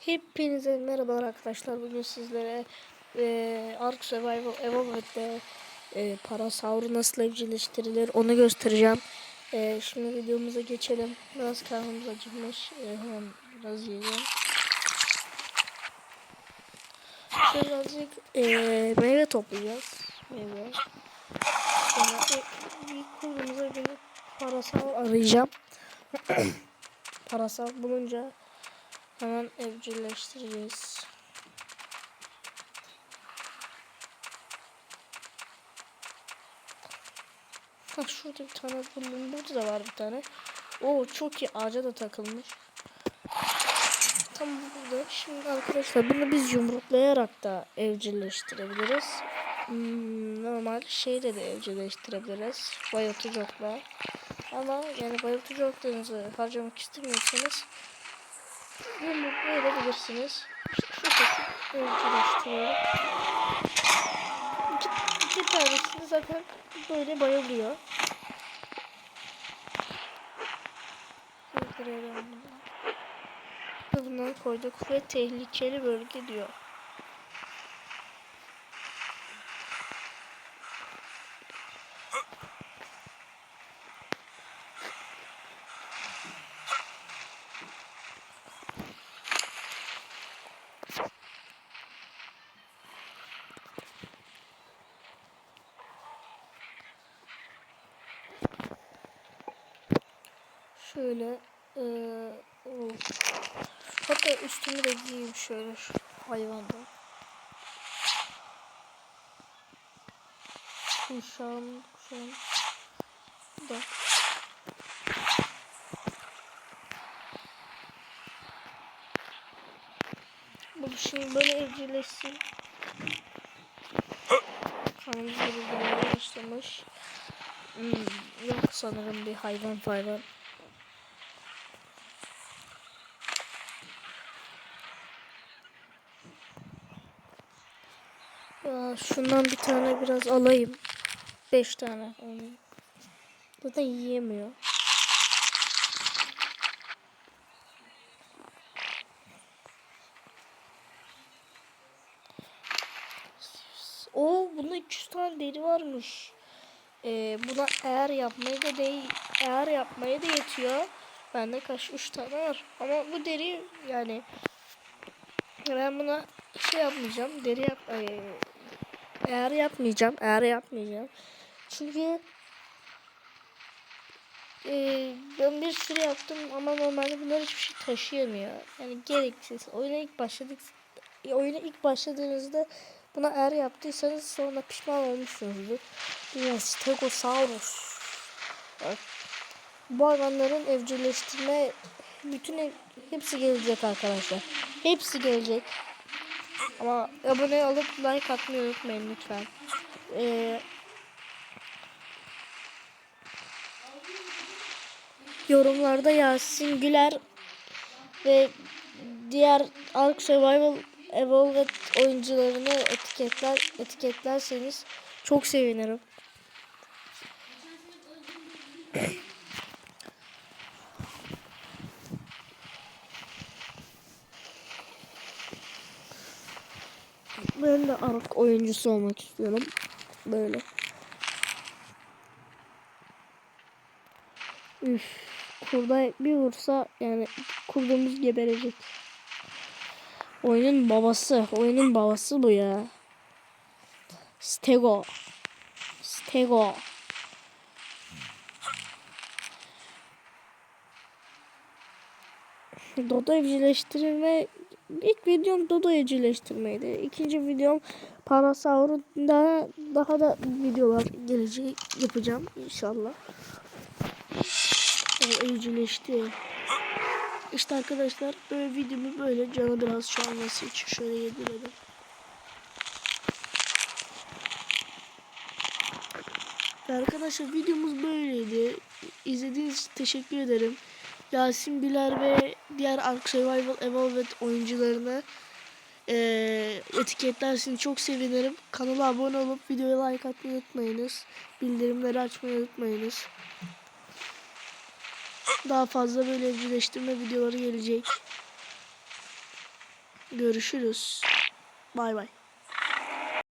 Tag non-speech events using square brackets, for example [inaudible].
Hepinize merhabalar arkadaşlar. Bugün sizlere e, Ark Survival Evolved'de e, Parasaur'u nasıl evcilleştirilir onu göstereceğim. E, şimdi videomuza geçelim. Biraz karnımız acıkmış. E, hemen biraz yiyeceğim. Birazcık e, meyve toplayacağız. Meyve. Sonra e, ilk kurduğumuza göre Parasaur arayacağım. [coughs] Parasaur bulunca Hemen evcilleştireceğiz. Ha şurada bir tane buldum. Burada da var bir tane. Oo çok iyi ağaca da takılmış. Tam burada. Şimdi arkadaşlar bunu biz yumruklayarak da evcilleştirebiliriz. Hmm, normal şeyle de evcilleştirebiliriz. Bayıltıcı okla. Ama yani bayıltıcı oklarınızı harcamak istemiyorsanız yumrukla edebilirsiniz. Şu, şu şekilde ölçüleştiriyorum. İki, iki zaten böyle bayılıyor. Bunları koyduk ve tehlikeli bölge diyor. Şöyle o- hatta üstümü de giyeyim şöyle şu hayvandan. Kuşağım, kuşağım. Da. Bu şimdi böyle evcilleşsin. Kanımız böyle başlamış. Hmm, yok sanırım bir hayvan hayvan. Şundan bir tane biraz alayım. Beş tane. Onu. Zaten yiyemiyor. Oo bunda 200 tane deri varmış. Ee, buna eğer yapmayı da değil, eğer yapmaya da yetiyor. Bende kaç 3 tane var. Ama bu deri yani ben buna şey yapmayacağım. Deri yap ay, eğer yapmayacağım. Eğer yapmayacağım. Çünkü e, ben bir sürü yaptım ama normalde bunlar hiçbir şey taşıyamıyor. Yani gereksiz. Oyuna ilk başladık oyuna ilk başladığınızda buna eğer yaptıysanız sonra pişman olmuşsunuzdur. Yine Stegosaurus. Bak. Bu hayvanların evcilleştirme bütün ev, hepsi gelecek arkadaşlar. Hepsi gelecek. Ama abone olup like atmayı unutmayın lütfen. Ee, yorumlarda Yasin Güler ve diğer Ark Survival Evolved oyuncularını etiketler etiketlerseniz çok sevinirim. Ben de Ark oyuncusu olmak istiyorum. Böyle. Üf. Kurda bir vursa yani kurduğumuz geberecek. Oyunun babası. Oyunun babası bu ya. Stego. Stego. Dodo evcilleştirme ilk videom Dodo evcilleştirmeydi. İkinci videom Parasaur'un daha, daha da videolar gelecek yapacağım inşallah. O evcilleşti. İşte arkadaşlar böyle videomu böyle canı biraz çalması için şöyle yedirelim. Arkadaşlar videomuz böyleydi. İzlediğiniz için teşekkür ederim. Yasin Güler ve diğer Ark Survival Evolved oyuncularını e, etiketlersiniz çok sevinirim. Kanala abone olup videoya like atmayı unutmayınız. Bildirimleri açmayı unutmayınız. Daha fazla böyle evcilleştirme videoları gelecek. Görüşürüz. Bay bay.